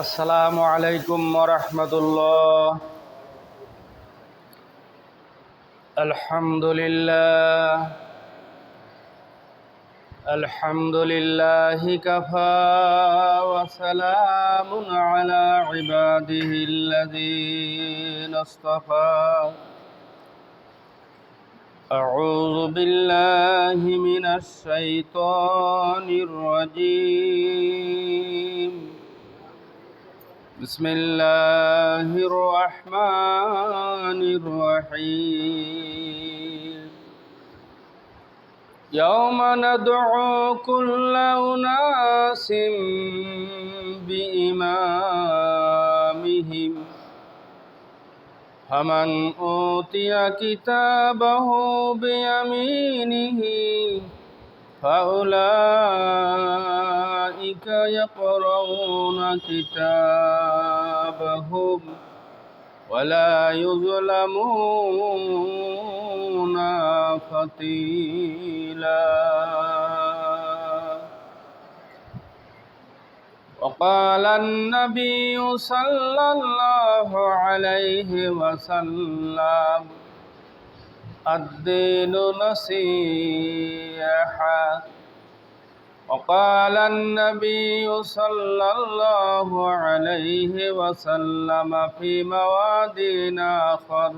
السلام عليكم ورحمة الله. الحمد لله. الحمد لله كفى وسلام على عباده الذين اصطفى. أعوذ بالله من الشيطان الرجيم. بسم الله الرحمن الرحيم. يوم ندعو كل أناس بإمامهم. فمن أوتي كتابه بيمينه فأولئك يقرؤون كتابهم ولا يظلمون فتيلا وقال النبي صلى الله عليه وسلم الدين نصيحة وقال النبي صلى الله عليه وسلم في موادين آخر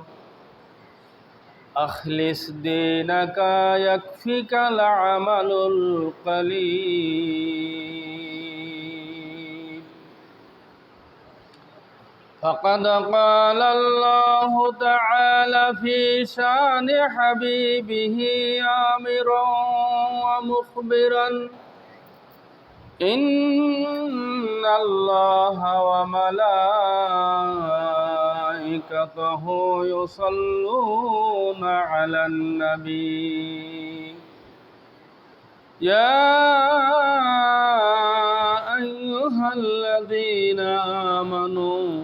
أخلص دينك يكفيك العمل القليل فقد قال الله تعالى في شان حبيبه آمرا ومخبرا إن الله وملائكته يصلون على النبي يا أيها الذين آمنوا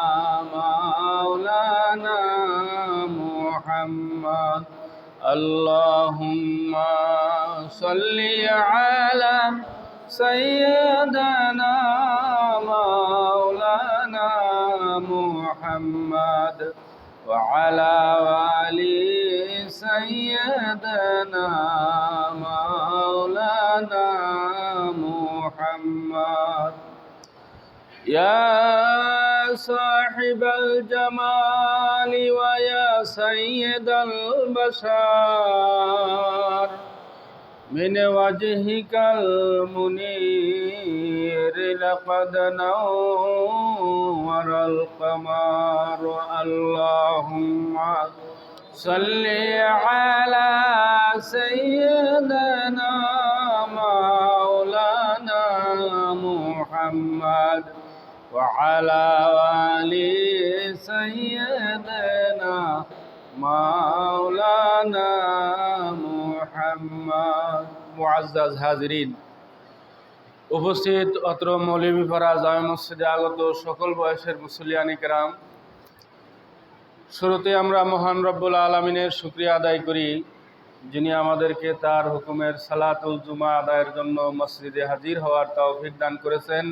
اللهم صل على سيدنا مولانا محمد وعلى آل سيدنا مولانا محمد. يا صاحب الجمال ويا سيد البشر من وجهك المنير لقد نور القمر اللهم صل على سيدنا مولانا محمد وعلى آل سيدنا مولانا محمد মুআজ্জাজ হাজিরিন উপস্থিত অত্র মৌলভীপাড়া জামে মসজিদে আগত সকল বয়সের মুসলিয়ানি কেরাম শুরুতে আমরা মহান রব্বুল আলমিনের শুক্রিয়া আদায় করি যিনি আমাদেরকে তার হুকুমের সালাতুল জুমা আদায়ের জন্য মসজিদে হাজির হওয়ার তৌফিক দান করেছেন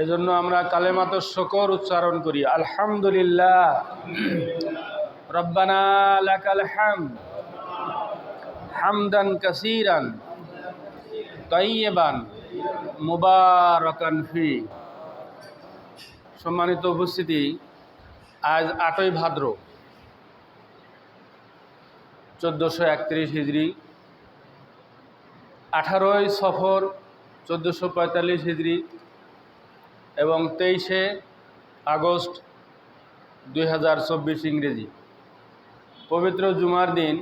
এই জন্য আমরা কালেমাত শকর উচ্চারণ করি, আলহামদুলিল্লাহ। রব্বানা লাকাল হামদ হামদান কাসিরান তৈবান মুবারকান ফি। সম্মানিত উপস্থিতি, আজ আটই ভাদ্র, চোদ্দোশো একত্রিশ হিজড়ি আঠারোই সফর, চোদ্দোশো পঁয়তাল্লিশ হিজড়ি এবং তেইশে আগস্ট দুই হাজার চব্বিশ ইংরেজি। পবিত্র জুমার দিন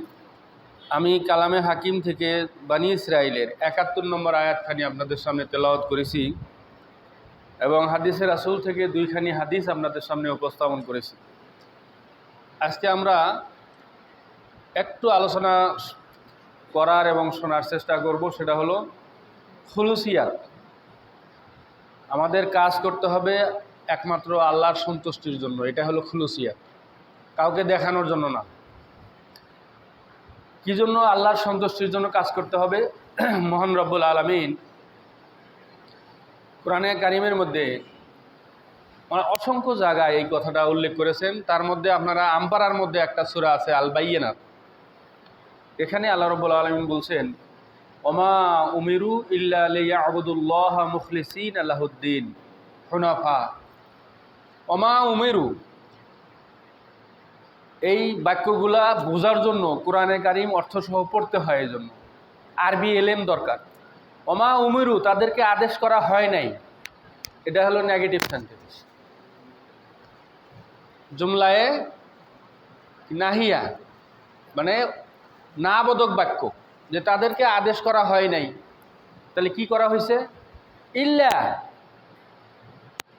আমি কালামে হাকিম থেকে বানি ইসরায়েলের একাত্তর নম্বর আয়াতখানি আপনাদের সামনে তেলাওয়াত করেছি এবং হাদিসের আসল থেকে দুইখানি হাদিস আপনাদের সামনে উপস্থাপন করেছি। আজকে আমরা একটু আলোচনা করার এবং শোনার চেষ্টা করব, সেটা হলো খুলুসিয়াত। আমাদের কাজ করতে হবে একমাত্র আল্লাহর সন্তুষ্টির জন্য, এটা হলো খুলুসিয়াত। কাউকে দেখানোর জন্য না। কি জন্য আল্লাহর সন্তুষ্টির জন্য কাজ করতে হবে? মোহন রব্বুল আলমিন কোরআনে কারিমের মধ্যে অসংখ্য জায়গায় এই কথাটা উল্লেখ করেছেন। তার মধ্যে আপনারা আম্পারার মধ্যে একটা সুরা আছে আল বাইয়েনাত এখানে আল্লাহ রব্বুল আলমিন বলছেন ওমা উমিরু ইল্লা আবুদুল্লাহ মুখলিসিন আল্লাহুদ্দিন হুনাফা। ওমা উমেরু, এই বাক্যগুলা বোঝার জন্য কোরআনে কারিম অর্থসহ পড়তে হয় এই জন্য আরবি এলেম দরকার। ওমা উমেরু, তাদেরকে আদেশ করা হয় নাই। এটা হলো নেগেটিভ সেন্টেন্স জুমলায়ে নাহিয়া মানে না বাক্য। যে তাদেরকে আদেশ করা হয় নাই। তাহলে কি করা হয়েছে? ইল্লা।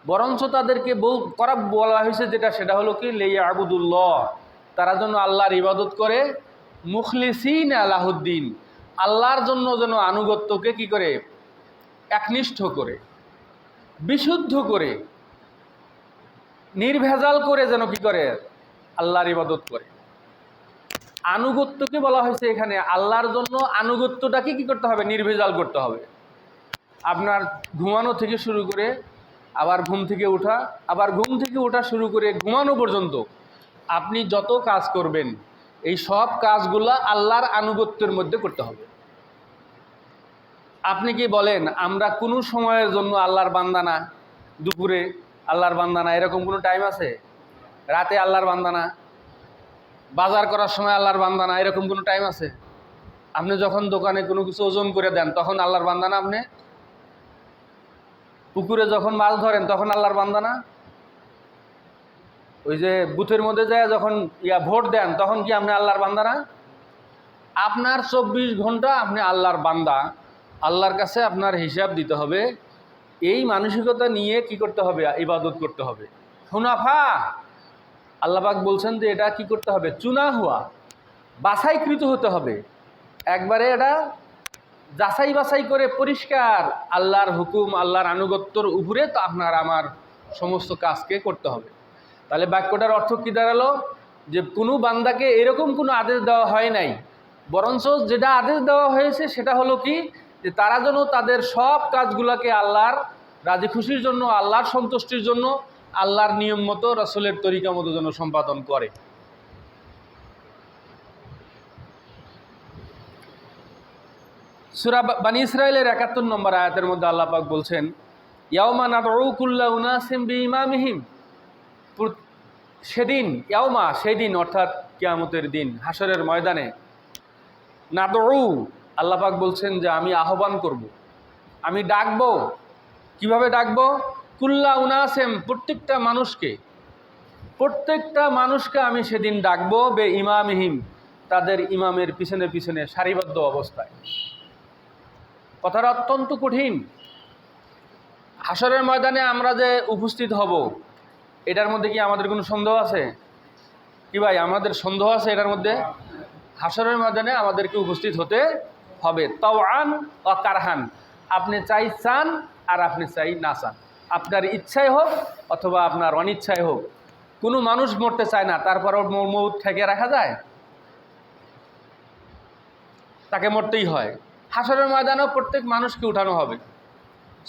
বরঞ্চ তাদেরকে করা বলা হয়েছে যেটা, সেটা হলো কি লেয়া আবুদুল্লাহ তারা যেন আল্লাহর ইবাদত করে। মুখলিসিন আলাহুদ্দিন। আল্লাহর জন্য যেন আনুগত্যকে কি করে? একনিষ্ঠ করে। বিশুদ্ধ করে। নির্ভেজাল করে যেন কি করে? আল্লাহর ইবাদত করে। আনুগত্যকে বলা হয়েছে এখানে। আল্লাহর জন্য আনুগত্যটাকে কি করতে হবে? নির্ভেজাল করতে হবে। আপনার ঘুমানো থেকে শুরু করে আবার ঘুম থেকে ওঠা, আবার ঘুম থেকে ওঠা শুরু করে ঘুমানো পর্যন্ত আপনি যত কাজ করবেন, এই সব কাজগুলো আল্লাহর আনুগত্যের মধ্যে করতে হবে। আপনি কি বলেন, আমরা কোনো সময়ের জন্য আল্লাহর বান্দানা দুপুরে আল্লাহর বান্দানা এরকম কোনো টাইম আছে? রাতে আল্লাহর বান্দানা বাজার করার সময় আল্লাহর বান্দানা এরকম কোনো টাইম আছে? আপনি যখন দোকানে কোনো কিছু ওজন করে দেন, তখন আল্লাহর বান্দানা আপনি? পুকুরে যখন মাছ ধরেন, তখন আল্লাহর বান্দানা ওই যে বুথের মধ্যে যায়, যখন ইয়া ভোট দেন, তখন কি আপনি আল্লাহর বান্দানা আপনার চব্বিশ ঘণ্টা আপনি আল্লাহর বান্দা। আল্লাহর কাছে আপনার হিসাব দিতে হবে। এই মানসিকতা নিয়ে কি করতে হবে? ইবাদত করতে হবে। হুনাফা! আল্লাপাক বলছেন যে এটা কি করতে হবে? চুনা হওয়া। বাছাইকৃত হতে হবে। একবারে এটা যাচাই বাছাই করে পরিষ্কার আল্লাহর হুকুম, আল্লাহর আনুগত্যর উপরে তো আপনার আমার সমস্ত কাজকে করতে হবে। তাহলে বাক্যটার অর্থ কী দাঁড়াল? যে কোনো বান্দাকে এরকম কোনো আদেশ দেওয়া হয় নাই। বরঞ্চ যেটা আদেশ দেওয়া হয়েছে সেটা হলো কি? যে তারা যেন তাদের সব কাজগুলোকে আল্লাহর রাজি খুশির জন্য, আল্লাহর সন্তুষ্টির জন্য আল্লাহর নিয়ম মতো রসলের তরিকা মতো যেন সম্পাদন করে। সুরা বানী ইসরায়েলের একাত্তর নম্বর আয়াতের মধ্যে আল্লাহ পাক বলছেন, ইয়াউমা নাদউকুল্লা উনাসিম বিইমামিহিম। সেদিন, ইয়াউমা সেদিন অর্থাৎ কিয়ামতের দিন হাসরের ময়দানে নাদউ আল্লাহ পাক বলছেন যে আমি আহ্বান করব। আমি ডাকবো। কীভাবে ডাকবো? কুল্লা উনাসেম, প্রত্যেকটা মানুষকে প্রত্যেকটা মানুষকে আমি সেদিন ডাকবো বে ইমামহিম, তাদের ইমামের পিছনে পিছনে সারিবদ্ধ অবস্থায়। কথাটা অত্যন্ত কঠিন। হাসরের ময়দানে আমরা যে উপস্থিত হব, এটার মধ্যে কি আমাদের কোনো সন্দেহ আছে? কি ভাই, আমাদের সন্দেহ আছে এটার মধ্যে? হাসরের ময়দানে আমাদেরকে উপস্থিত হতে হবে। তাওয়ান ও কারহান, আপনি চাই চান আর আপনি চাই না চান। আপনার ইচ্ছাই হোক অথবা আপনার অনিচ্ছাই হোক, কোনো মানুষ মরতে চায় না তারপরও মৌত ঠেকে রাখা যায়? তাকে মরতেই হয়। হাসরের ময়দানেও প্রত্যেক মানুষকে উঠানো হবে।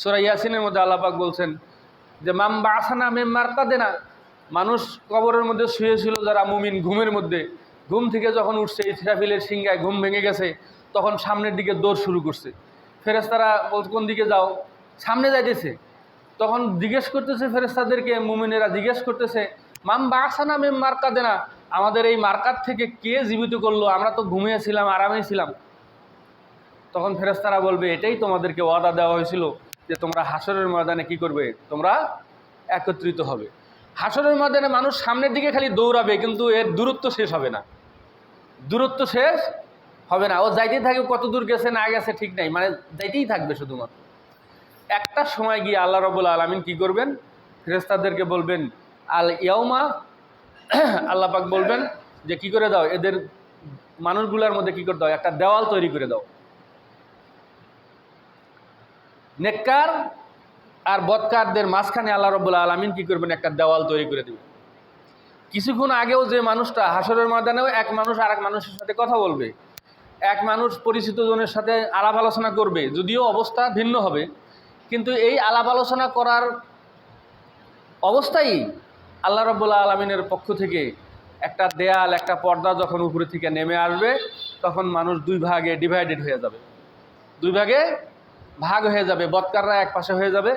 সোরা ইয়াসিনের মধ্যে আল্লাপাক বলছেন যে মাম বাসানা মেম মার্কা দেনা মানুষ কবরের মধ্যে শুয়েছিল যারা মুমিন ঘুমের মধ্যে। ঘুম থেকে যখন উঠছে, ইসরাফিলের সিংগায় ঘুম ভেঙে গেছে, তখন সামনের দিকে দৌড় শুরু করছে। ফেরেস্তারা বল কোন দিকে যাও? সামনে যাইতেছে। তখন জিজ্ঞেস করতেছে ফেরেস্তাদেরকে মুমিনেরা জিজ্ঞেস করতেছে মাম বাসানা মেম মার্কা দেনা আমাদের এই মার্কার থেকে কে জীবিত করল? আমরা তো ঘুমিয়েছিলাম, আরামেই ছিলাম। তখন ফেরেস্তারা বলবে, এটাই তোমাদেরকে ওয়াদা দেওয়া হয়েছিল যে তোমরা হাসরের ময়দানে কি করবে? তোমরা একত্রিত হবে। হাসরের ময়দানে মানুষ সামনের দিকে খালি দৌড়াবে, কিন্তু এর দূরত্ব শেষ হবে না। দূরত্ব শেষ হবে না। ও যাইতেই থাকবে কত দূর গেছে, না গেছে, ঠিক নাই। মানে যাইতেই থাকবে শুধুমাত্র। একটা সময় গিয়ে আল্লাহ রবুল আলমিন কি করবেন? ফেরেস্তাদেরকে বলবেন, আল ইয়াউমা, আল্লাহ পাক বলবেন, যে কি করে দাও? এদের মানুষগুলোর মধ্যে কি করে দাও? একটা দেওয়াল তৈরি করে দাও। নেককার আর বৎকারদের মাঝখানে আল্লাহ রব্বুল্লা আলমিন কি করবেন? একটা দেওয়াল তৈরি করে দেবেন। কিছুক্ষণ আগেও যে মানুষটা হাসরের ময়দানেও এক মানুষ আর এক মানুষের সাথে কথা বলবে। এক মানুষ পরিচিত জনের সাথে আলাপ আলোচনা করবে। যদিও অবস্থা ভিন্ন হবে কিন্তু এই আলাপ আলোচনা করার অবস্থায় আল্লাহ রব্বুল্লা আলমিনের পক্ষ থেকে একটা দেয়াল, একটা পর্দা যখন উপরে থেকে নেমে আসবে, তখন মানুষ দুই ভাগে ডিভাইডেড হয়ে যাবে। দুই ভাগে ভাগ হয়ে যাবে। বৎকাররা এক পাশে হয়ে যাবে,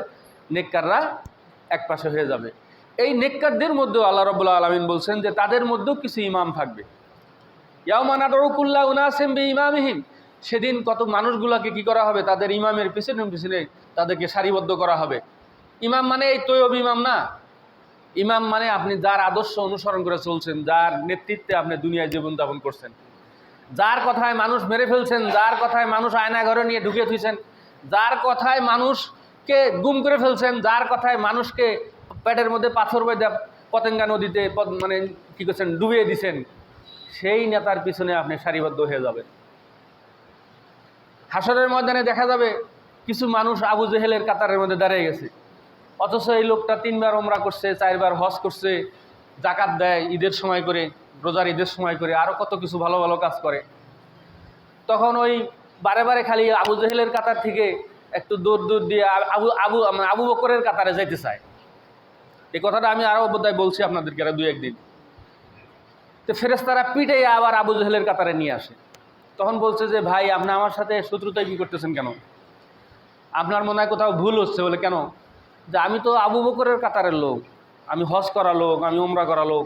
নেককাররা এক পাশে হয়ে যাবে। এই নেককারদের মধ্যেও আল্লাহ রবুল্লা আলমিন বলছেন যে, তাদের মধ্যেও কিছু ইমাম থাকবে। ইয়াউমানাদরকুল্লাহ উনাসেম বে ইমামহিম সেদিন কত মানুষগুলোকে কি করা হবে? তাদের ইমামের পিছনে পিছনে তাদেরকে সারিবদ্ধ করা হবে। ইমাম মানে এই তৈব ইমাম না। ইমাম মানে আপনি যার আদর্শ অনুসরণ করে চলছেন, যার নেতৃত্বে আপনি দুনিয়ায় জীবনযাপন করছেন। যার কথায় মানুষ মেরে ফেলছেন, যার কথায় মানুষ আয়না ঘরে নিয়ে ঢুকে থুইছেন, যার কথায় মানুষকে গুম করে ফেলছেন, যার কথায় মানুষকে পেটের মধ্যে পাথর বেঁধে পতেঙ্গা নদীতে মানে কী করছেন, ডুবিয়ে দিছেন, সেই নেতার পিছনে আপনি সারিবদ্ধ হয়ে যাবেন। হাসরের ময়দানে দেখা যাবে কিছু মানুষ আবু জেহেলের কাতারের মধ্যে দাঁড়িয়ে গেছে। অথচ এই লোকটা তিনবার ওমরা করছে, চারবার হজ করছে, জাকাত দেয় ঈদের সময় করে, রোজার ঈদের সময় করে আরও কত কিছু ভালো ভালো কাজ করে। তখন ওই বারে বারে খালি আবু জেহেলের কাতার থেকে একটু দূর দূর দিয়ে আবু আবু মানে আবু বকরের কাতারে যাইতে চায়। এই কথাটা আমি আরও বোধহয় বলছি আপনাদেরকে আরও দু একদিন। তো ফেরেস্তারা পিটে আবার আবু জেহেলের কাতারে নিয়ে আসে। তখন বলছে যে, ভাই, আপনি আমার সাথে শত্রুতায় কী করতেছেন কেন? আপনার মনে হয় কোথাও ভুল হচ্ছে বলে কেন? যে আমি তো আবু বকরের কাতারের লোক, আমি হজ করা লোক, আমি উমরা করা লোক,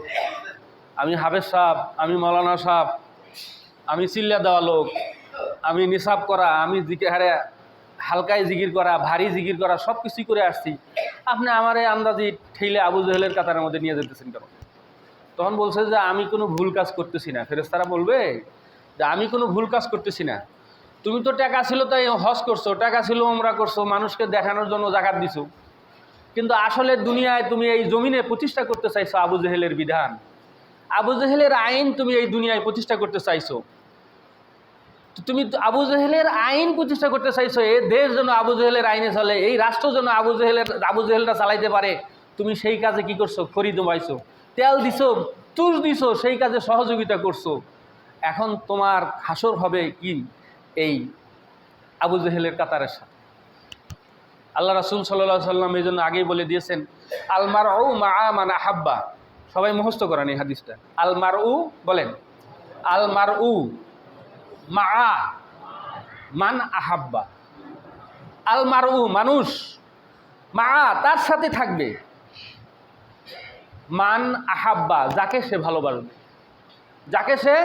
আমি হাফেজ সাহ আমি মৌলানা সাহ আমি চিল্লা দেওয়া লোক, আমি নিসাব করা, আমি জিকে হারে হালকায় জিকির করা, ভারী জিকির করা সব কিছুই করে আসছি। আপনি আমার এই আন্দাজি ঠেলে আবু জহেলের কাতারের মধ্যে নিয়ে যেতেছেন কেন? তখন বলছে যে আমি কোনো ভুল কাজ করতেছি না। ফেরেস্তারা বলবে যে আমি কোনো ভুল কাজ করতেছি না। তুমি তো টাকা ছিল তাই হজ করছ, টাকা ছিল ওমরা করছ, মানুষকে দেখানোর জন্য জাকাত দিছো। কিন্তু আসলে দুনিয়ায় তুমি এই জমিনে প্রতিষ্ঠা করতে চাইছো আবু জেহেলের বিধান। আবু জেহেলের আইন তুমি এই দুনিয়ায় প্রতিষ্ঠা করতে চাইছো। তুমি আবু জেহেলের আইন প্রতিষ্ঠা করতে চাইছো এই দেশ যেন আবু জেহেলের আইনে চলে, এই রাষ্ট্র যেন আবু জেহেলের, আবু জেহেলটা চালাইতে পারে। তুমি সেই কাজে কি করছ? খড়ি জমাইছো তেল দিছো, তুষ দিছো, সেই কাজে সহযোগিতা করছ। এখন তোমার হাসর হবে কি? এই আবু জেহেলের কাতারের সাথে। আল্লাহ রাসুল সাল্লাহ সাল্লাম এই জন্য আগেই বলে দিয়েছেন আলমার ও মা মানে আহাব্বা। সবাই মুখস্থ করেন এই হাদিসটা। আলমার উ বলেন আলমার উ মা মান আহাব্বা। আলমার উ মানুষ মা তার সাথে থাকবে। মান আহাব্বা, যাকে সে ভালোবাসবে, যাকে সে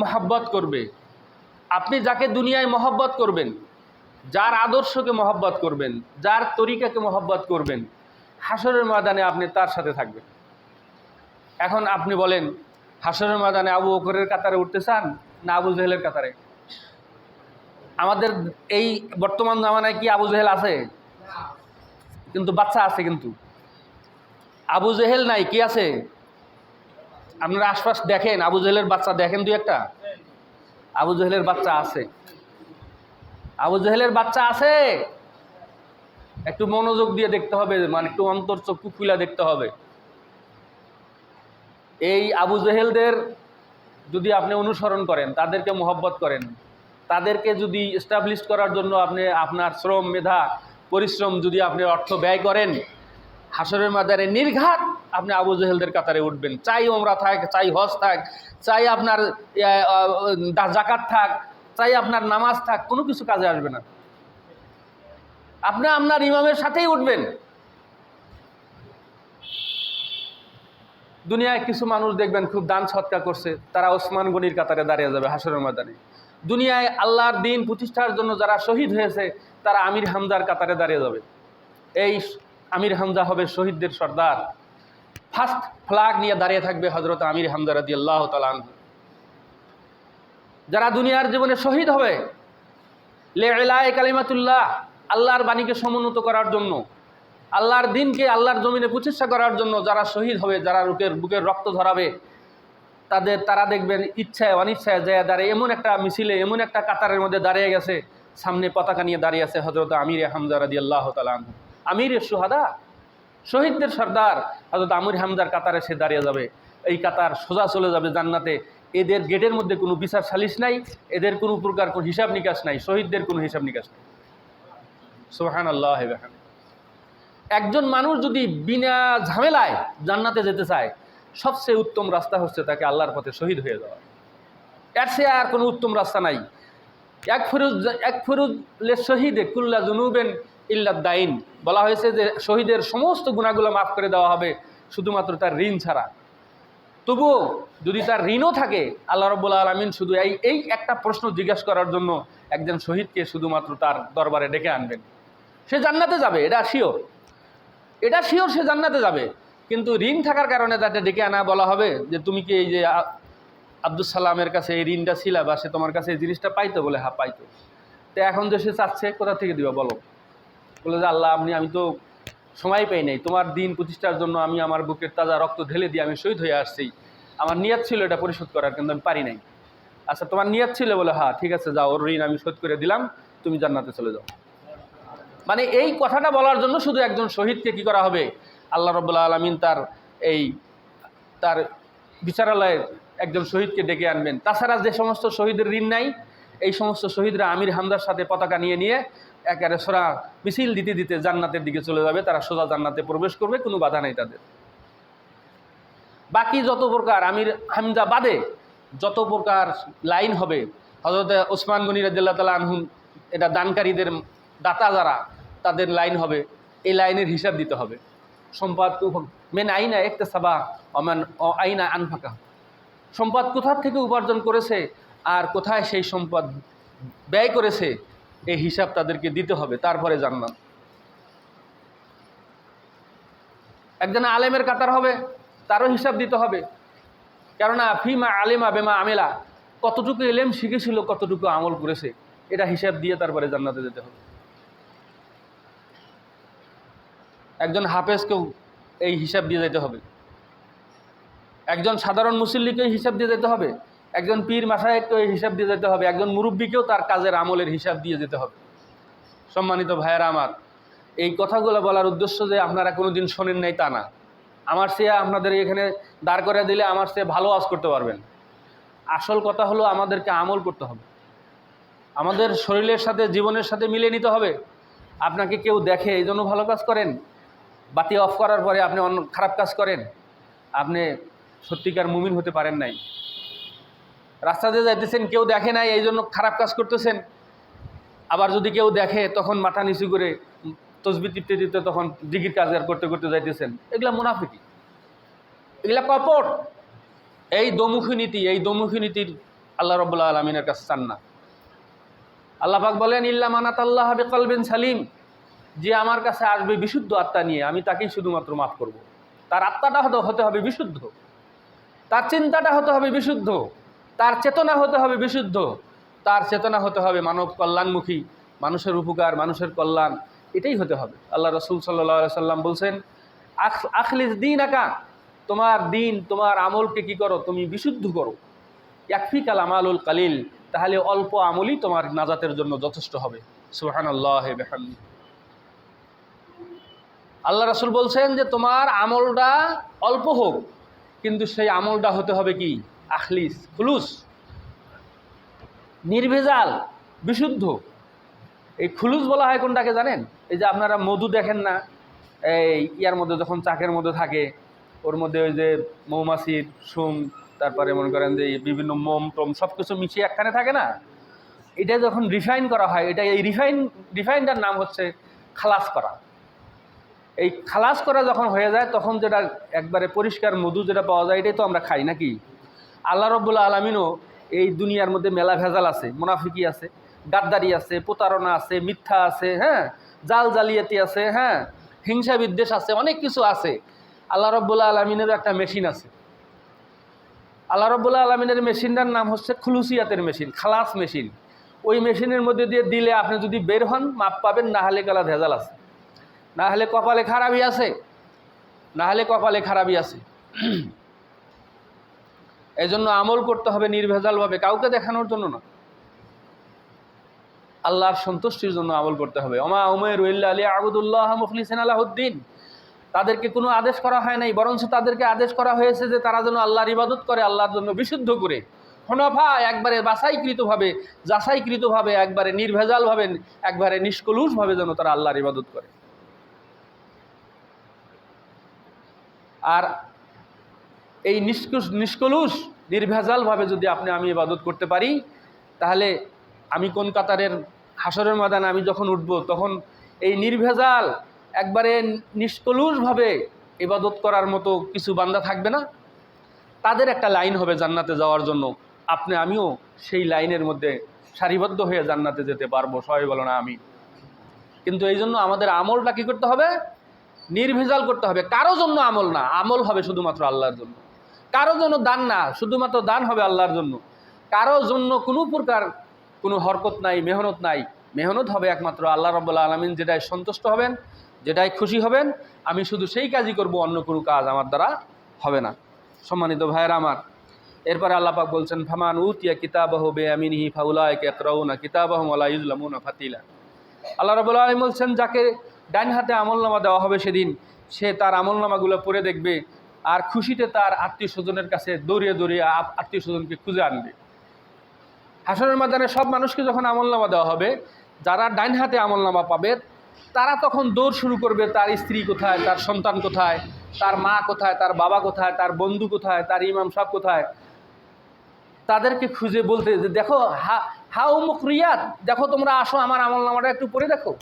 মহাব্বত করবে। আপনি যাকে দুনিয়ায় মহব্বত করবেন, যার আদর্শকে মহব্বত করবেন, যার তরিকাকে মহব্বত করবেন হাসরের ময়দানে আপনি তার সাথে থাকবেন। এখন আপনি বলেন হাসরের ময়দানে আবু বকরের কাতারে উঠতে চান না আবু জেহেলের কাতারে? আমাদের এই বর্তমান জামানায় কি আবু জেহেল আছে? কিন্তু বাচ্চা আছে কিন্তু। আবু জেহেল নাই, কি আছে? আপনারা আশপাশ দেখেন, আবু জেহেলের বাচ্চা দেখেন দুই একটা। আবু জেহেলের বাচ্চা আছে। আবু জহেলের বাচ্চা আছে? একটু মনোযোগ দিয়ে দেখতে হবে মানে একটু অন্তর চক্ষু খুলা দেখতে হবে। এই আবু জহেলদের যদি আপনি অনুসরণ করেন, তাদেরকে মোহব্বত করেন, তাদেরকে যদি এস্টাবলিশ করার জন্য আপনি আপনার শ্রম, মেধা, পরিশ্রম যদি আপনি অর্থ ব্যয় করেন হাসরের মাদারে নির্ঘাত আপনি আবু জেহেলদের কাতারে উঠবেন। চাই ওমরা থাক, চাই হজ থাক, চাই আপনার জাকাত থাক, চাই আপনার নামাজ থাক, কোনো কিছু কাজে আসবে না। আপনি আপনার ইমামের সাথেই উঠবেন। দুনিয়ায় কিছু মানুষ দেখবেন খুব দান সৎকার করছে, তারা ওসমান গনির কাতারে দাঁড়িয়ে যাবে হাসরের ময়দানে দুনিয়ায় আল্লাহর দিন প্রতিষ্ঠার জন্য যারা শহীদ হয়েছে, তারা আমির হামদার কাতারে দাঁড়িয়ে যাবে। এই আমির হামজা হবে শহীদদের সর্দার। ফার্স্ট ফ্লাগ নিয়ে দাঁড়িয়ে থাকবে হজরত আমির হামজা রাদি আল্লাহ তালান যারা দুনিয়ার জীবনে শহীদ হবে, লে এলায় কালিমাতুল্লাহ, আল্লাহর বাণীকে সমুন্নত করার জন্য, আল্লাহর দিনকে আল্লাহর জমিনে প্রতিষ্ঠা করার জন্য যারা শহীদ হবে, যারা রুকের বুকের রক্ত ধরাবে, তাদের তারা দেখবেন ইচ্ছায় অনিচ্ছায় যায় দাঁড়িয়ে, এমন একটা মিছিলে, এমন একটা কাতারের মধ্যে দাঁড়িয়ে গেছে, সামনে পতাকা নিয়ে দাঁড়িয়ে আছে হজরত আমির হামজা রাদি আল্লাহ তালাম আমির সুহাদা, শহীদদের সর্দার হজরত আমির হামজার কাতারে সে দাঁড়িয়ে যাবে। এই কাতার সোজা চলে যাবে জান্নাতে। এদের গেটের মধ্যে কোনো বিচার সালিশ নাই, এদের কোনো প্রকার কোনো হিসাব নিকাশ নাই, শহীদদের কোনো হিসাব নিকাশ নাই। সোহান আল্লাহ একজন মানুষ যদি বিনা ঝামেলায় জান্নাতে যেতে চায়, সবচেয়ে উত্তম রাস্তা হচ্ছে তাকে আল্লাহর পথে শহীদ হয়ে যাওয়া। এর সে আর কোনো উত্তম রাস্তা নাই। এক ফিরুজ এক ফিরুজলে শহীদে কুল্লা জুনুবেন ইল্লা দাইন। বলা হয়েছে যে শহীদের সমস্ত গুণাগুলো মাফ করে দেওয়া হবে, শুধুমাত্র তার ঋণ ছাড়া। তবুও যদি তার ঋণও থাকে, আল্লাহ রব্বুল আলমিন শুধু এই এই একটা প্রশ্ন জিজ্ঞাসা করার জন্য একজন শহীদকে শুধুমাত্র তার দরবারে ডেকে আনবেন। সে জান্নাতে যাবে, এটা শিওর এটা শিওর সে জান্নাতে যাবে। কিন্তু ঋণ থাকার কারণে তাকে ডেকে আনা বলা হবে যে, তুমি কি এই যে আব্দুল সালামের কাছে এই ঋণটা ছিল বা সে তোমার কাছে এই জিনিসটা পাইতো? বলে হ্যাঁ পাইতো। তো এখন যে সে চাচ্ছে, কোথা থেকে দিবা বলো? বলে যে, আল্লাহ, আপনি, আমি তো সময় পাই নাই। তোমার দিন প্রতিষ্ঠার জন্য আমি আমার বুকের তাজা রক্ত ঢেলে দিয়ে আমি শহীদ হয়ে আসছি। আমার নিয়াত ছিল এটা পরিশোধ করার, কিন্তু আমি পারি নাই। আচ্ছা তোমার নিয়াত ছিল বলে হ্যাঁ ঠিক আছে, যাও, ওর ঋণ আমি শোধ করে দিলাম, তুমি জান্নাতে চলে যাও। মানে এই কথাটা বলার জন্য শুধু একজন শহীদকে কি করা হবে? আল্লাহ রব্বুল্লা আলমিন তার এই, তার বিচারালয়ে একজন শহীদকে ডেকে আনবেন। তাছাড়া যে সমস্ত শহীদের ঋণ নাই, এই সমস্ত শহীদরা আমির হামদার সাথে পতাকা নিয়ে নিয়ে একেবারে সরা মিছিল দিতে দিতে জান্নাতের দিকে চলে যাবে, তারা সোজা জান্নাতে প্রবেশ করবে, কোনো বাধা নেই তাদের। বাকি যত প্রকার আমির হামজা বাদে, যত প্রকার লাইন হবে হজরত ওসমান গনি রাজ্লাহ তালা আনহুন এটা দানকারীদের দাতা যারা, তাদের লাইন হবে, এই লাইনের হিসাব দিতে হবে। সম্পদ মেন আইনা একটা সাবা অমান আইনা আনফাকা। সম্পদ কোথার থেকে উপার্জন করেছে, আর কোথায় সেই সম্পদ ব্যয় করেছে এই হিসাব তাদেরকে দিতে হবে, তারপরে জান্নাত। একজন আলেমের কাতার হবে, তারও হিসাব দিতে হবে। কেননা, ফিমা আলেমা বেমা আমেলা, কতটুকু এলেম শিখেছিল, কতটুকু আমল করেছে, এটা হিসাব দিয়ে তারপরে জান্নাতে যেতে হবে। একজন হাফেজকেও এই হিসাব দিয়ে যেতে হবে। একজন সাধারণ মুসল্লিকে হিসাব দিয়ে যেতে হবে। একজন পীর মাসায়েককে এই হিসাব দিয়ে যেতে হবে, একজন মুরব্বীকেও তার কাজের আমলের হিসাব দিয়ে যেতে হবে। সম্মানিত ভাইয়েরা আমার, এই কথাগুলো বলার উদ্দেশ্য যে আপনারা কোনো দিন শোনেন নাই তা না। আমার সে আপনাদের এখানে দাঁড় করে দিলে আমার সে ভালো আজ করতে পারবেন। আসল কথা হলো আমাদেরকে আমল করতে হবে। আমাদের শরীরের সাথে, জীবনের সাথে মিলে নিতে হবে। আপনাকে কেউ দেখে এই জন্য ভালো কাজ করেন, বাতি অফ করার পরে আপনি অন্য খারাপ কাজ করেন। আপনি সত্যিকার মুমিন হতে পারেন নাই। রাস্তা দিয়ে যাইতেছেন, কেউ দেখে নাই এই জন্য খারাপ কাজ করতেছেন। আবার যদি কেউ দেখে, তখন মাথা নিচু করে তসবি টিপতে টিপতে তখন দিঘির কাজ করতে করতে যাইতেছেন। এগুলা মুনাফিকি। এগুলা কপট। এই দমুখী নীতি, এই দমুখী নীতির আল্লাহ রব্বুল্লাহ আলমিনের কাছে চান না। আল্লাহ পাক বলেন, ইল্লা মানাত আল্লাহ হবে কলবেন সালিম। যে আমার কাছে আসবে বিশুদ্ধ আত্মা নিয়ে, আমি তাকেই শুধুমাত্র মাফ করব। তার আত্মাটা হতে হবে বিশুদ্ধ। তার চিন্তাটা হতে হবে বিশুদ্ধ। তার চেতনা হতে হবে বিশুদ্ধ। তার চেতনা হতে হবে মানব কল্যাণমুখী। মানুষের উপকার, মানুষের কল্যাণ, এটাই হতে হবে। আল্লাহ রসুল সাল্লাহ সাল্লাম বলছেন, আখ, আখলিস দিন আকা তোমার দিন, তোমার আমলকে কি করো? তুমি বিশুদ্ধ করো। ইয়াকফি কাল আমালুল কালিল। তাহলে অল্প আমলই তোমার নাজাতের জন্য যথেষ্ট হবে। সুহান আল্লাহ আল্লাহ রাসুল বলছেন যে, তোমার আমলটা অল্প হোক, কিন্তু সেই আমলটা হতে হবে কি? আখলিস, খুলুস। নির্ভেজাল, বিশুদ্ধ। এই খুলুস বলা হয় কোনটাকে জানেন? এই যে আপনারা মধু দেখেন না, এই ইয়ার মধ্যে যখন চাকের মধ্যে থাকে, ওর মধ্যে ওই যে মৌমাছির সুম, তারপরে মনে করেন যে বিভিন্ন মোম টোম সব কিছু মিশিয়ে একখানে থাকে না? এটা যখন রিফাইন করা হয়, এটা এই রিফাইন, রিফাইনটার নাম হচ্ছে খালাস করা। এই খালাস করা যখন হয়ে যায়, তখন যেটা একবারে পরিষ্কার মধু যেটা পাওয়া যায়, এটাই তো আমরা খাই নাকি? আল্লাহ রব্বুল্লা আলমিনও এই দুনিয়ার মধ্যে মেলা ভেজাল আছে মুনাফিকি আছে, গাদ্দারি আছে, প্রতারণা আছে, মিথ্যা আছে হ্যাঁ জাল জালিয়াতি আছে হ্যাঁ হিংসা বিদ্বেষ আছে, অনেক কিছু আছে। আল্লাহ রব্বুল্লা আলমিনেরও একটা মেশিন আছে। আল্লাহ রব্বুল্লা আলমিনের মেশিনটার নাম হচ্ছে খুলুসিয়াতের মেশিন, খালাস মেশিন। ওই মেশিনের মধ্যে দিয়ে দিলে আপনি যদি বের হন, মাপ পাবেন, না হলে গেলা ভেজাল আছে। না হলে কপালে খারাপই আছে। না হলে কপালে খারাপই আছে। এই জন্য আমল করতে হবে নির্ভেজালভাবে, কাউকে দেখানোর জন্য না। আল্লাহর সন্তুষ্টির জন্য আমল করতে হবে। ওমা উমের উল্লা আলী আবুদুল্লাহ মুখলিসেন আলাহদ্দিন তাদেরকে কোনো আদেশ করা হয় নাই, বরঞ্চ তাদেরকে আদেশ করা হয়েছে যে তারা যেন আল্লাহর ইবাদত করে, আল্লাহর জন্য বিশুদ্ধ করে। হনফা একবারে বাছাইকৃতভাবে, যাচাইকৃতভাবে, একবারে নির্ভেজালভাবে, একবারে নিষ্কলুষভাবে যেন তারা আল্লাহর ইবাদত করে। আর এই নিষ্কুশ, নিষ্কলুষ, নির্ভেজালভাবে যদি আপনি আমি ইবাদত করতে পারি, তাহলে আমি কোন কাতারের হাসরের ময়দানে আমি যখন উঠব, তখন এই নির্ভেজাল, একবারে নিষ্কলুষভাবে ইবাদত করার মতো কিছু বান্দা থাকবে না? তাদের একটা লাইন হবে জান্নাতে যাওয়ার জন্য। আপনি, আমিও সেই লাইনের মধ্যে সারিবদ্ধ হয়ে জান্নাতে যেতে পারব, সবাই বলো না আমি। কিন্তু এই জন্য আমাদের আমলটা কী করতে হবে? নির্ভেজাল করতে হবে। কারও জন্য আমল না, আমল হবে শুধুমাত্র আল্লাহর জন্য। কারও জন্য দান না, শুধুমাত্র দান হবে আল্লাহর জন্য। কারও জন্য কোনো প্রকার কোনো হরকত নাই, মেহনত নাই। মেহনত হবে একমাত্র আল্লাহ রব্বুল্লা আলমিন যেটাই সন্তুষ্ট হবেন যেটাই খুশি হবেন। আমি শুধু সেই কাজই করব, অন্য কোনো কাজ আমার দ্বারা হবে না। সম্মানিত ভাইয়ের আমার, এরপরে আল্লাপাক বলছেন, ফামান উতিয়া কিতাবাহ বে আমিনহি ফাউলায়কে একরাউনা কিতাবাহ মালা ইউজলামুনা ফাতিলা। আল্লাহ রবুল্লা আলম বলছেন, যাকে ডাইন হাতে আমলনামা দেওয়া হবে সেদিন, সে তার আমলনামাগুলো পড়ে দেখবে আর খুশিতে তার আত্মীয় স্বজনের কাছে দৌড়িয়ে দৌড়িয়ে আত্মীয় স্বজনকে খুঁজে আনবে। হাসনের ময়দানে সব মানুষকে যখন আমলনামা দেওয়া হবে, যারা ডাইন হাতে আমলনামা পাবে, তারা তখন দৌড় শুরু করবে তার স্ত্রী কোথায়, তার সন্তান কোথায়, তার মা কোথায়, তার বাবা কোথায়, তার বন্ধু কোথায়, তার ইমাম সাহেব কোথায়। তাদেরকে খুঁজে বলতে যে, দেখো, হা, হাউ মুখরিয়াত দেখো তোমরা আসো, আমার আমলনামাটা একটু পড়ে দেখো।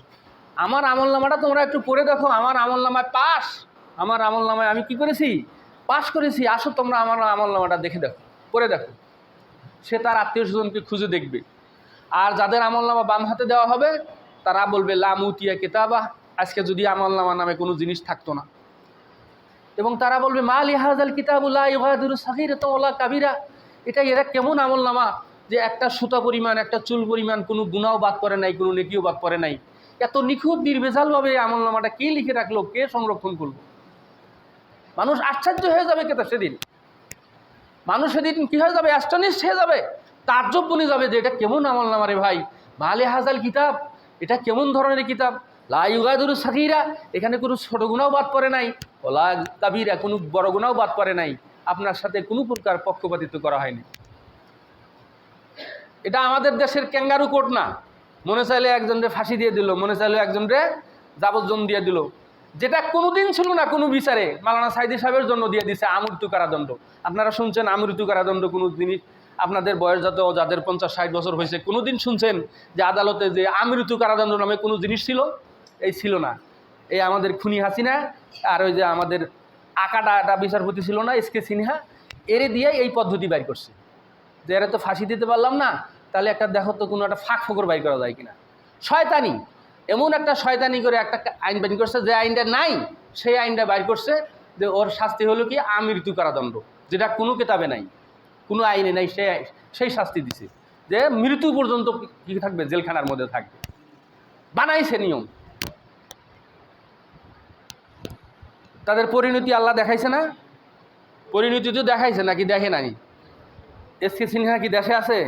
আমার আমলনামাটা তোমরা একটু পড়ে দেখো, আমার আমলনামায় পাস আমার আমলনামায় আমি কি করেছি? পাস করেছি। আসো তোমরা আমার আমলনামাটা দেখে দেখো, পড়ে দেখো। সে তার আত্মীয় স্বজনকে খুঁজে দেখবে। আর যাদের আমলনামা বাম হাতে দেওয়া হবে, তারা বলবে লামুতিয়া কেতাবা। আজকে যদি আমলনামা নামে কোনো জিনিস থাকতো না। এবং তারা বলবে, মা লিহাজাল কিতাবুল্লাহ ইহাদুর সাহির তোলা কাবিরা। এটা এরা কেমন আমলনামা যে একটা সুতা পরিমাণ, একটা চুল পরিমাণ, কোনো গুণাও বাদ করে নাই, কোনো নেকিও বাদ করে নাই। এত নিখুঁত, নির্ভেজালভাবে এই আমলনামাটা কে লিখে রাখল, কে সংরক্ষণ করল? মানুষ আশ্চর্য হয়ে যাবে কেতা সেদিন। মানুষ সেদিন কী হয়ে যাবে? অ্যাস্টানিস্ট হয়ে যাবে। তাজ্জব বনে যাবে যে, এটা কেমন আমলনামা নামারে ভাই? মালে হাজাল কিতাব, এটা কেমন ধরনের কিতাব? লাইগাদুর সাকিরা এখানে কোনো ছোট গুণাও বাদ পড়ে নাই। ওলা কাবিরা, কোনো বড় গুণাও বাদ পড়ে নাই। আপনার সাথে কোনো প্রকার পক্ষপাতিত্ব করা হয়নি। এটা আমাদের দেশের ক্যাঙ্গারু কোর্ট না। মনে চাইলে একজনরে ফাঁসি দিয়ে দিল, মনে চাইলে একজনরে যাবজ্জন দিয়ে দিল। যেটা কোনোদিন ছিল না কোনো বিচারে। মালানা সাইদি সাহেবের জন্য দিয়ে দিছে আমৃত্যু কারাদণ্ড। আপনারা শুনছেন আমৃত্যু কারাদণ্ড কোনো জিনিস। আপনাদের বয়স যত, যাদের পঞ্চাশ, ষাট বছর হয়েছে কোনো দিন শুনছেন যে আদালতে যে আমৃত্যু কারাদণ্ড নামে কোনো জিনিস ছিল? এই ছিল না। এই আমাদের খুনি হাসিনা আর ওই যে আমাদের আকাটা বিচারপতি ছিল না, এস কে সিনহা, এরে দিয়ে এই পদ্ধতি বাইর করছে। যে এরা তো ফাঁসি দিতে পারলাম না, তাহলে একটা দেখো তো কোনো একটা ফাঁক ফকর বাইর করা যায় কিনা। শয়তানি এমন একটা শয়তানি করে একটা আইন বাইর করছে, যে আইনটা নাই, সেই আইনটা বাইর করছে, যে ওর শাস্তি হলো কি আমৃত্যু কারাদণ্ড, যেটা কোনো কেতাবে নাই, কোনো আইনে নাই সেই সেই শাস্তি দিছে, যে মৃত্যু পর্যন্ত কি থাকবে, জেলখানার মধ্যে থাকবে। বানাইছে নিয়ম। তাদের পরিণতি আল্লাহ দেখাইছে না? পরিণতি তো দেখাইছে নাকি দেখে নাই? এস কে সিনহা কি দেশে আছে?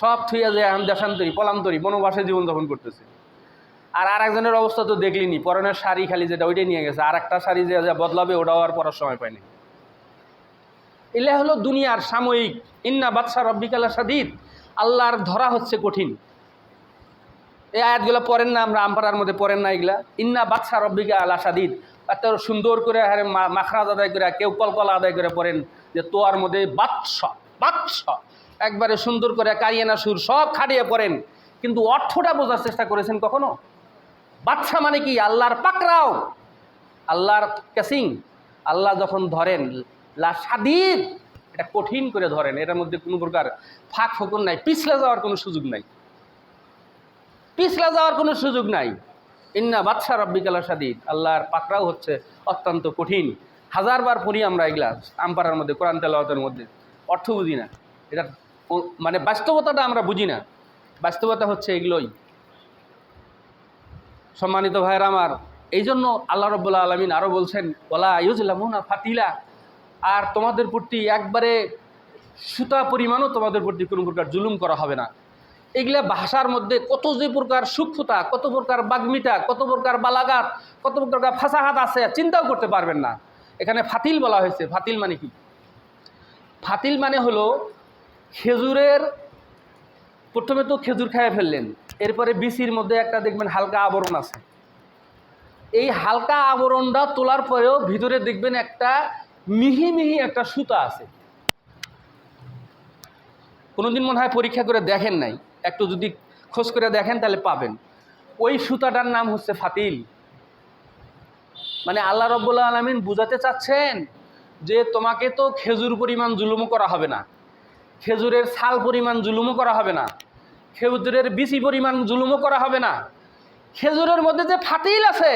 সব থুইয়া যায় এখন দেশান্তরী, পলান্তরী, বনবাসে জীবনযাপন করতেছে। আর আর একজনের অবস্থা তো দেখলিনি, পরনের শাড়ি খালি যেটা ওইটাই নিয়ে গেছে আর একটা শাড়ি যে বদলাবে ওটাও আর পরার সময় পায়নি। এলে হলো দুনিয়ার সাময়িক, ইন্না বাদশা রব্বিকালা সাদিদ আল্লাহর ধরা হচ্ছে কঠিন। এই আয়াতগুলো পড়েন না আমরা, আমপাড়ার মধ্যে পড়েন না এগুলা। ইন্না বাদশা রব্বিকা আলা সাদিদ এত সুন্দর করে হারে মাখরাজ আদায় করে, কেউ কলকলা আদায় করে পড়েন যে তোয়ার মধ্যে বাদশা বাদশা। একবারে সুন্দর করে কারিয়ানা সুর সব খাটিয়ে পড়েন। কিন্তু অর্থটা বোঝার চেষ্টা করেছেন কখনো? বাদশা মানে কি? আল্লাহর পাকরাও আল্লাহর ক্যাসিং আল্লাহ যখন ধরেন, লা সাদিদ, এটা কঠিন করে ধরেন, এটার মধ্যে কোনো প্রকার ফাঁক ফকর নাই, পিছলে যাওয়ার কোনো সুযোগ নাই। পিছলে যাওয়ার কোনো সুযোগ নাই। ইন্না বাদশা রব্বিকালা সাদিদ। আল্লাহর পাকরাও হচ্ছে অত্যন্ত কঠিন। হাজারবার পড়ি আমরা এগুলা, আমপাড়ার মধ্যে, কোরআন তেলাওয়াতের মধ্যে। অর্থ বুঝি না। এটা মানে বাস্তবতাটা আমরা বুঝি না। বাস্তবতা হচ্ছে এগুলোই। সম্মানিত ভাইয়ের আমার এই জন্য আল্লাহ রব্বুল্লা আলমিন আরও বলছেন ওলা ইউজলামুনা ফাতিলা। আর তোমাদের প্রতি একবারে সুতা পরিমাণও তোমাদের প্রতি কোনো প্রকার জুলুম করা হবে না। এগুলা ভাষার মধ্যে কত যে প্রকার সূক্ষ্মতা, কত প্রকার বাগ্মিতা, কত প্রকার বালাগাত কত প্রকার ফাঁসাহাত আছে, চিন্তাও করতে পারবেন না। এখানে ফাতিল বলা হয়েছে। ফাতিল মানে কি? ফাতিল মানে হলো খেজুরের, প্রথমে তো খেজুর খাইয়ে ফেললেন, এরপরে বিসির মধ্যে একটা দেখবেন হালকা আবরণ আছে। এই হালকা আবরণটা তোলার পরেও ভিতরে দেখবেন একটা মিহি মিহি একটা সুতা আছে। কোনোদিন মনে হয় পরীক্ষা করে দেখেন নাই, একটু যদি খোঁজ করে দেখেন তাহলে পাবেন। ওই সুতাটার নাম হচ্ছে ফাতিল। মানে আল্লাহ রব্বুল্লা আলমিন বুঝাতে চাচ্ছেন যে তোমাকে তো খেজুর পরিমাণ জুলুমও করা হবে না। খেজুরের ছাল পরিমাণ জুলুমও করা হবে না। খেজুরের বিচি পরিমাণ জুলুমও করা হবে না। খেজুরের মধ্যে যে ফাতিল আছে,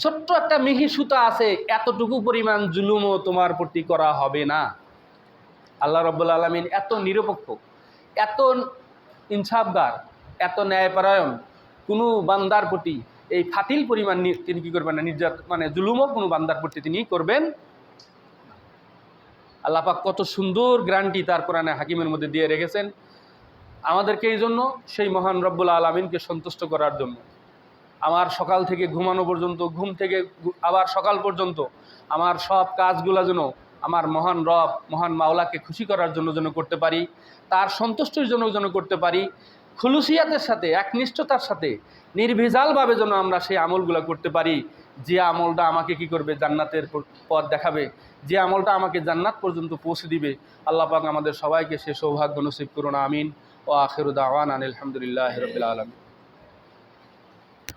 ছোট্ট একটা মিহি সুতা আছে, এতটুকু পরিমাণ জুলুমও তোমার প্রতি করা হবে না। আল্লাহ রব্বুল আলমিন এত নিরপেক্ষ, এত ইনসাফগার, এত ন্যায়পরায়ণ, কোনো বান্দার প্রতি এই ফাতিল পরিমাণ তিনি কী করবেন না? নির্যাত মানে জুলুমও কোনো বান্দার প্রতি তিনি করবেন আল্লাপাক কত সুন্দর গ্রান্টি তার কোরআনে হাকিমের মধ্যে দিয়ে রেখেছেন। আমাদেরকে এই জন্য সেই মহান রব্বুল আলমিনকে সন্তুষ্ট করার জন্য। আমার সকাল থেকে ঘুমানো পর্যন্ত, ঘুম থেকে আবার সকাল পর্যন্ত আমার সব কাজগুলো যেন আমার মহান রব, মহান মাওলাকে খুশি করার জন্য যেন করতে পারি, তার সন্তুষ্টির জন্য যেন করতে পারি, খুলুসিয়াতের সাথে, একনিষ্ঠতার সাথে, নির্ভেজালভাবে যেন আমরা সেই আমলগুলো করতে পারি। যে আমলটা আমাকে কি করবে? জান্নাতের পথ দেখাবে। যে আমলটা আমাকে জান্নাত পর্যন্ত পৌঁছে দিবে, আল্লাহ পাক আমাদের সবাইকে সে সৌভাগ্য নসিব করুন, আমিন। ও আখেরুদ্দাওয়ান আলহামদুলিল্লাহ রবিল আলমী